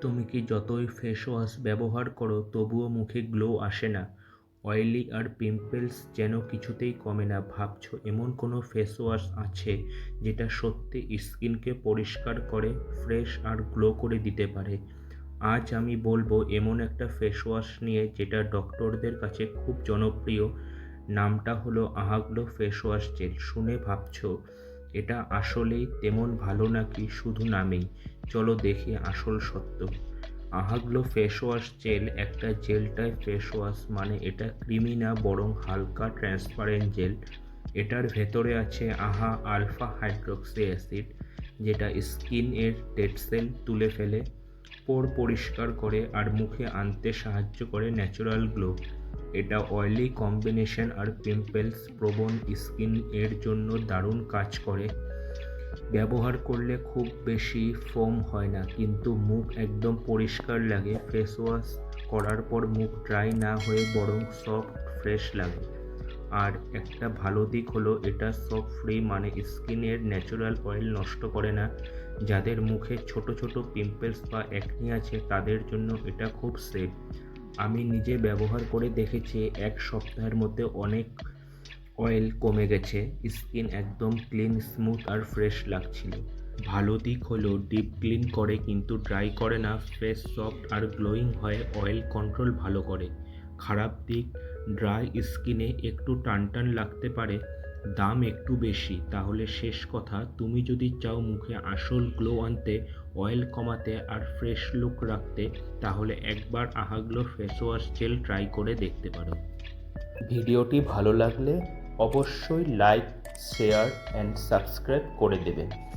তুমি কি যতই ফেস ওয়াশ ব্যবহার করো, তবুও মুখে গ্লো আসে না। অয়েলি আর পিম্পলস যেন কিছুতেই কমে না। ভাবছ, এমন কোনো ফেস ওয়াশ আছে যেটা সত্যি স্কিনকে পরিষ্কার করে ফ্রেশ আর গ্লো করে দিতে পারে? আজ আমি বলব, এমন একটা ফেস ওয়াশ নিয়ে যেটা ডক্টরদের কাছে খুব জনপ্রিয়। নামটা হলো আহাগ্লো ফেস ওয়াশ জেল শুনে ভাবছ এটা আসলেই তেমন ভালো নাকি শুধু নামেই? চলো দেখি আসল সত্য। আহাগলো ফেস ওয়াশ জেল একটা জেল টাইপ ফেস ওয়াশ মানে এটা ক্রিমি না, বরং হালকা ট্রান্সপারেন্ট জেল এটার ভেতরে আছে আহা আলফা হাইড্রোক্সি অ্যাসিড যেটা স্কিন এর ডেড সেল তুলে ফেলে। পোর পরিষ্কার করে আর মুখে আনতে সাহায্য করে ন্যাচারাল গ্লো। এটা অয়েলি কম্বিনেশন আর পিম্পলস প্রবণ স্কিন এর জন্য দারুণ কাজ করে। ব্যবহার করলে খুব বেশি ফোম হয় না, কিন্তু মুখ একদম পরিষ্কার লাগে। ফেস ওয়াশ করার পর মুখ ড্রাই না হয়ে বরং সফট ফ্রেশ লাগে। আর একটা ভালো দিক হলো এটা সব ফ্রি মানে স্কিনের ন্যাচারাল অয়েল নষ্ট করে না। যাদের মুখে ছোট ছোট পিম্পলস বা অ্যাকনি আছে, তাদের জন্য এটা খুব সেফ আমি নিজে ব্যবহার করে দেখেছি, এক সপ্তাহের মধ্যে অনেক অয়েল কমে গেছে। স্কিন একদম ক্লিন স্মুথ আর ফ্রেশ লাগছিল। ভালো দিক হলো ডিপ ক্লিন করে, কিন্তু ড্রাই করে না। ফেস সফট আর গ্লোয়িং হয় অয়েল কন্ট্রোল ভালো করে। খারাপ দিক ড্রাই স্কিনে একটু টান টান লাগতে পারে, দাম একটু বেশি। তাহলে শেষ কথা, তুমি যদি চাও মুখে আসল গ্লো আনতে, অয়েল কমাতে আর ফ্রেশ লুক রাখতে, তাহলে একবার Ahaglow face wash gel try করে দেখতে পারো। ভিডিওটি ভালো লাগলে অবশ্যই লাইক, শেয়ার, অ্যান্ড সাবস্ক্রাইব করে দেবেন